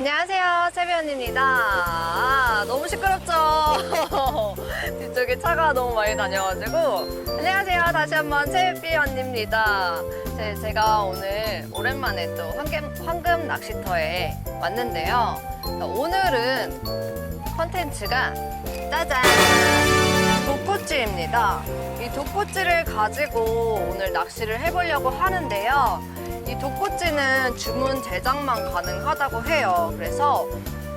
안녕하세요, 세비언입니다. 아, 너무 시끄럽죠? 뒤쪽에 차가 너무 많이 다녀가지고. 안녕하세요, 다시 한번 세비 언니입니다. 제, 제가 오늘 오랜만에 또 황금, 황금 낚시터에 왔는데요. 오늘은 컨텐츠가 짜잔! 독꼬찌입니다. 이 독꼬찌를 가지고 오늘 낚시를 해보려고 하는데요. 이 독꼬찌는 주문 제작만 가능하다고 해요. 그래서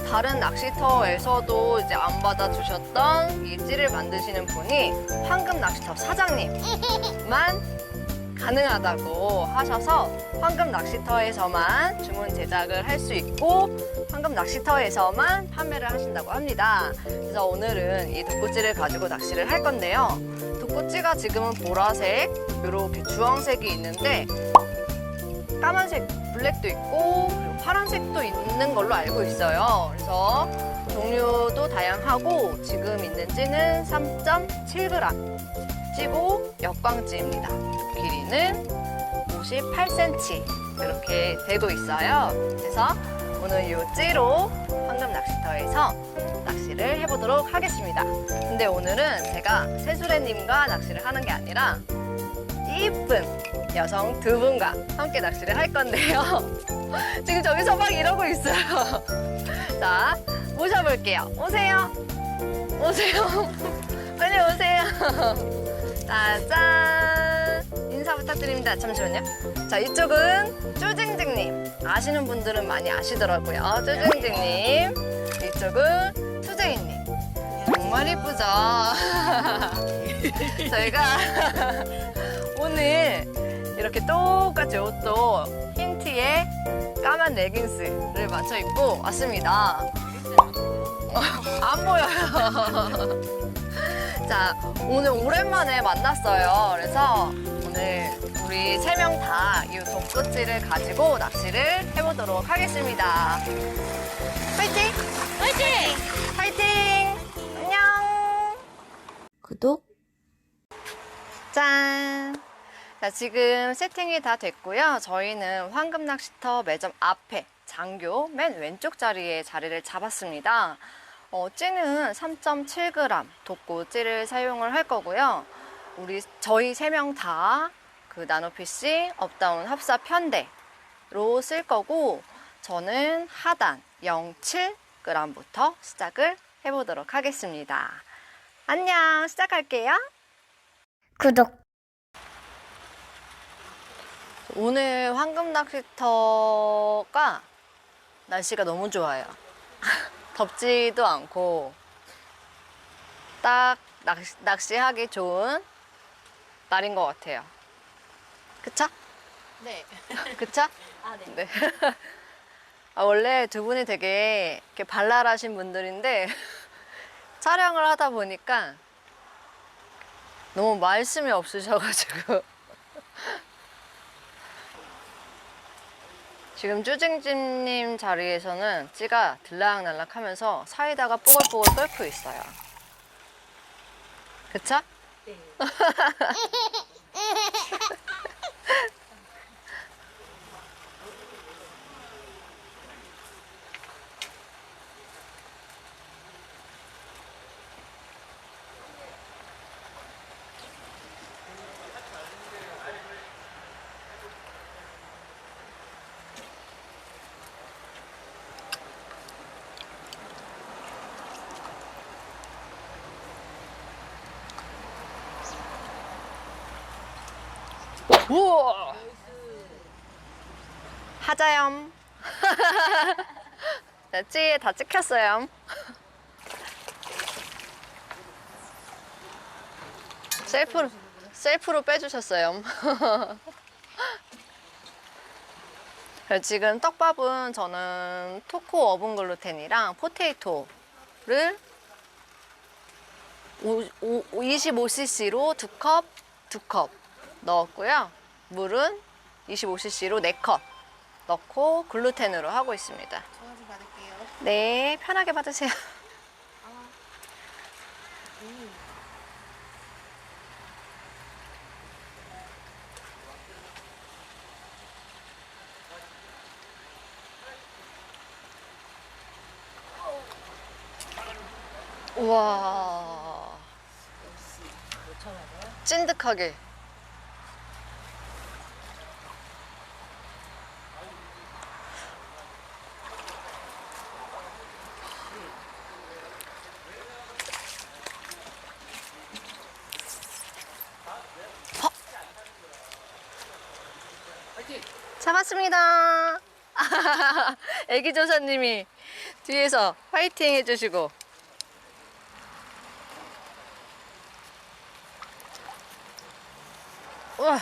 다른 낚시터에서도 이제 안 받아주셨던 이 찌를 만드시는 분이 황금 낚시터 사장님만 가능하다고 하셔서 황금 낚시터에서만 주문 제작을 할 수 있고 황금 낚시터에서만 판매를 하신다고 합니다. 그래서 오늘은 이 독꼬찌를 가지고 낚시를 할 건데요. 독꼬찌가 지금은 보라색, 이렇게 주황색이 있는데 까만색 블랙도 있고 그리고 파란색도 있는 걸로 알고 있어요. 그래서 종류도 다양하고 지금 있는 찌는 3.7g 찌고 역광찌입니다. 길이는 58cm 이렇게 되고 있어요. 그래서 오늘 이 찌로 황금 낚시터에서 낚시를 해보도록 하겠습니다. 근데 오늘은 제가 세수레님과 낚시를 하는 게 아니라 이쁜 여성 두 분과 함께 낚시를 할 건데요. 지금 저기서 막 이러고 있어요. 자, 모셔볼게요. 오세요. 오세요. 빨리 오세요. 짜잔. 인사 부탁드립니다. 잠시만요. 자, 이쪽은 쪼징징님. 아시는 분들은 많이 아시더라고요. 쪼징징님. 이쪽은 투쟁이님. 정말 이쁘죠? 저희가 오늘 이렇게 똑같이 옷도 흰 티에 까만 레깅스를 맞춰 입고 왔습니다. 안 보여요. 자, 오늘 오랜만에 만났어요. 그래서 오늘 우리 세 명 다이 독거찌를 가지고 낚시를 해보도록 하겠습니다. 파이팅! 파이팅! 파이팅! 안녕! 구독! 짠! 자, 지금 세팅이 다 됐고요. 저희는 황금 낚시터 매점 앞에 장교 맨 왼쪽 자리에 자리를 잡았습니다. 어, 찌는 3.7g 독고 찌를 사용을 할 거고요. 우리 저희 세 명 다 그 나노피시 업다운 합사 편대로 쓸 거고 저는 하단 0.7g부터 시작을 해보도록 하겠습니다. 안녕, 시작할게요. 구독. 오늘 황금 낚시터가 날씨가 너무 좋아요. 덥지도 않고 딱 낚시, 낚시하기 좋은 날인 것 같아요. 그쵸? 네. 그쵸? 아, 네. 네. 아, 원래 두 분이 되게 이렇게 발랄하신 분들인데 촬영을 하다 보니까 너무 말씀이 없으셔가지고 지금 쭈징찜님 자리에서는 찌가 들락날락 하면서 사이다가 뽀글뽀글 끓고 있어요. 그쵸? 네. 우와! 하자염. 자, 찌에 다 찍혔어요. 셀프로, 셀프로 빼주셨어요. 지금 떡밥은 저는 토코 어분 글루텐이랑 포테이토를 25cc로 두 컵, 두 컵 넣었고요. 물은 25cc로 4컵 넣고 글루텐으로 하고 있습니다. 전화 좀 받을게요. 네, 편하게 받으세요. 아. 우와. 찐득하게. 잡았습니다. 애기 조사님이 뒤에서 파이팅 해주시고. 우와.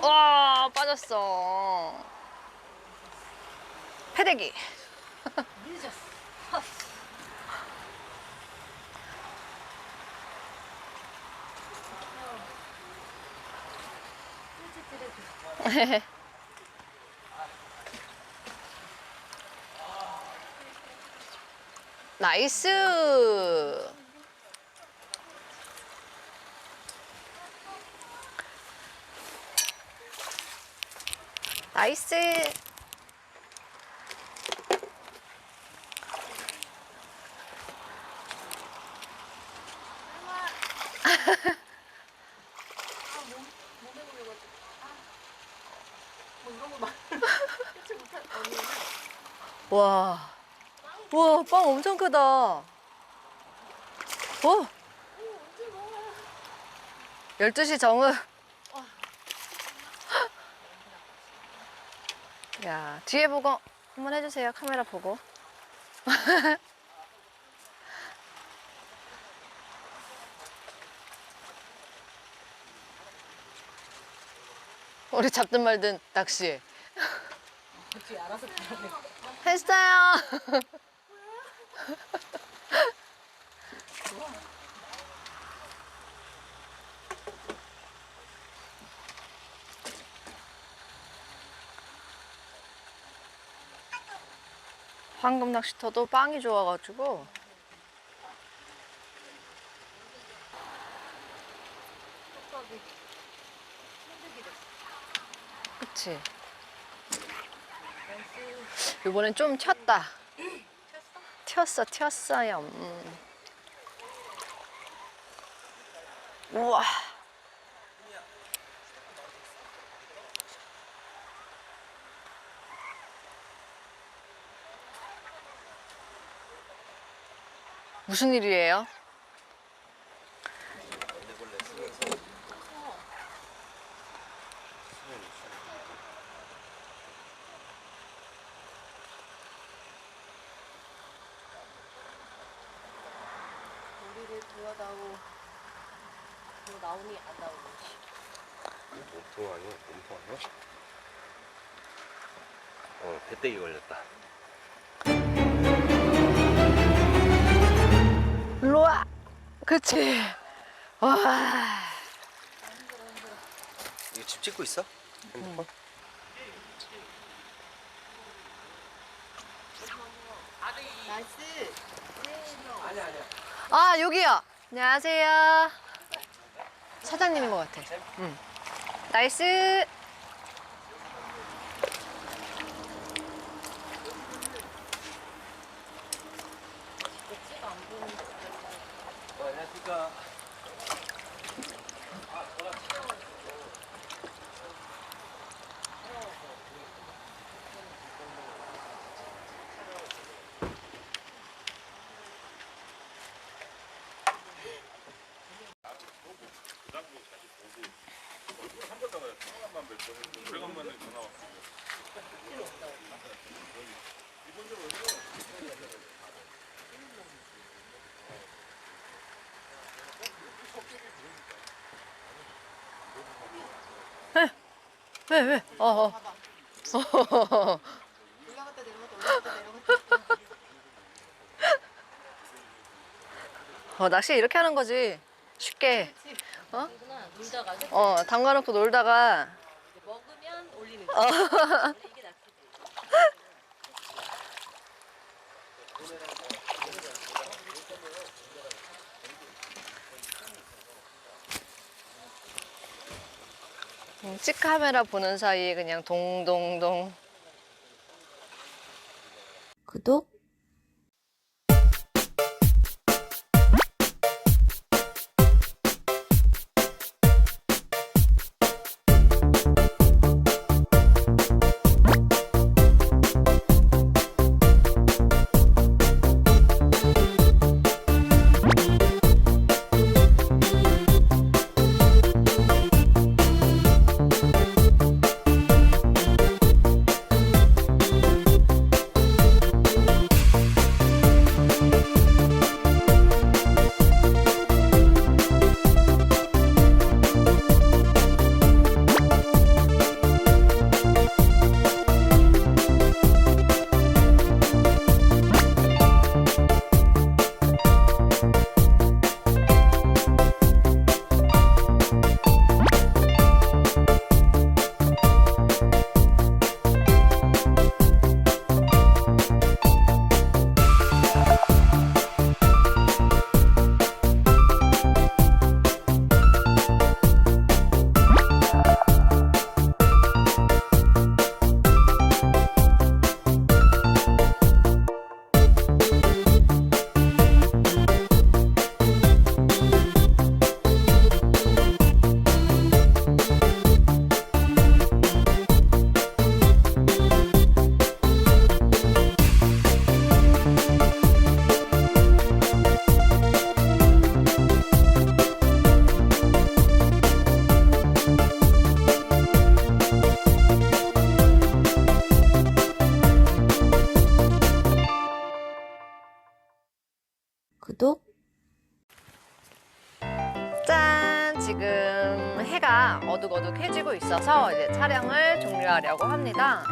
와 빠졌어. 패대기. 나이스. 나이스. 와. 와, 빵 엄청 크다. 와. 12시 정읍. 야, 뒤에 보고 한번 해주세요. 카메라 보고. 우리 잡든 말든 낚시해. 했어요. 황금 낚시터도 빵이 좋아가지고. 그치. 이번엔 좀 튀었다. 튀었어 튀었어요. 음. 우와 무슨 일이에요? 우리를 도와다오. 뭐 나오니 안 나오니. 몸통 아니야? 몸통 아니야? 어, 배때기 걸렸다. 그치 와 이거 집 찍고 있어? 핸드폰? 아 여기요. 안녕하세요. 사장님인 것 같아. 응. 나이스. 어, 안녕 왜 왜? 어 어. 올라갔다 내려갔다 올라갔다 내려갔다. 어 낚시 이렇게 하는 거지. 쉽게. 어? 놀다가 어 담가놓고 놀다가. 먹으면 올리는 어. 거. 이 게 낚시. 음, 찍 카메라 보는 사이에 그냥 동동동. 구독, 구독, 짠! 지금 해가 어둑어둑해지고 있어서 이제 촬영을 종료하려고 합니다.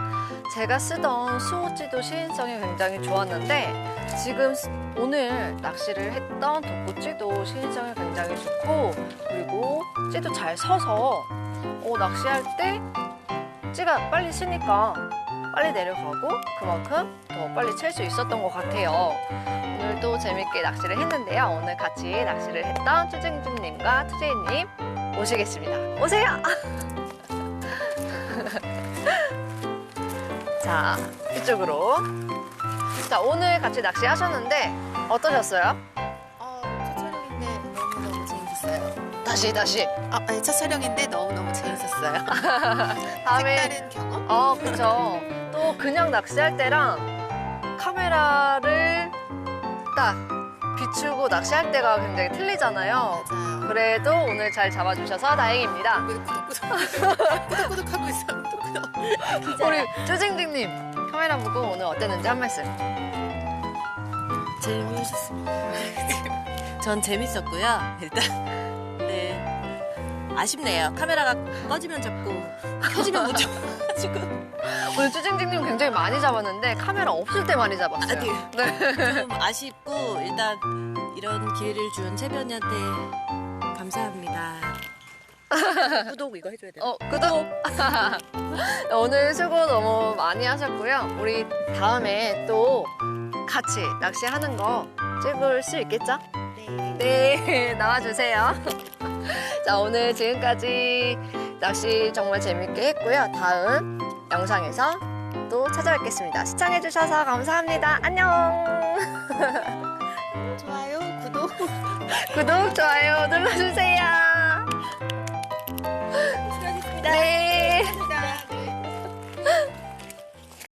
제가 쓰던 수호지도 시인성이 굉장히 좋았는데 지금 스- 오늘 낚시를 했던 독고찌도 시인성이 굉장히 좋고 그리고 찌도 잘 서서 어, 낚시할 때 찌가 빨리 쓰니까 빨리 내려가고 그만큼 더 빨리 칠 수 있었던 것 같아요. 오늘도 재밌게 낚시를 했는데요. 오늘 같이 낚시를 했던 추징중님과 투제이님 모시겠습니다. 오세요! 자, 이쪽으로. 자, 오늘 같이 낚시하셨는데 어떠셨어요? 다시, 다시. 아, 아니, 첫 촬영인데 너무너무 재밌었어요. 다음에. 색다른 경험? 어, 그쵸. 또 그냥 낚시할 때랑 카메라를 딱 비추고 낚시할 때가 굉장히 틀리잖아요. 맞아요. 그래도 오늘 잘 잡아주셔서 다행입니다. 왜 구독구독, 구독구독 하고 있어. 구독구독. 우리 쪼징징님 카메라 보고 오늘 어땠는지 한 말씀. 재미있었습니다. 전 재밌었고요. 일단 네 아쉽네요. 카메라가 꺼지면 잡고 켜지면 못 잡아가지고 오늘 쪼징징님 굉장히 많이 잡았는데 카메라 없을 때 많이 잡았어요. 아니요. 네. 좀 아쉽고 일단 이런 기회를 준 채변이한테 감사합니다. 구독 이거 해줘야 돼요. 어, 구독. 오늘 수고 너무 많이 하셨고요. 우리 다음에 또 같이 낚시하는 거 찍을 수 있겠죠? 네, 나와주세요. 자, 오늘 지금까지 낚시 정말 재밌게 했고요. 다음 영상에서 또 찾아뵙겠습니다. 시청해주셔서 감사합니다. 안녕. 좋아요, 구독. 구독, 좋아요 눌러주세요.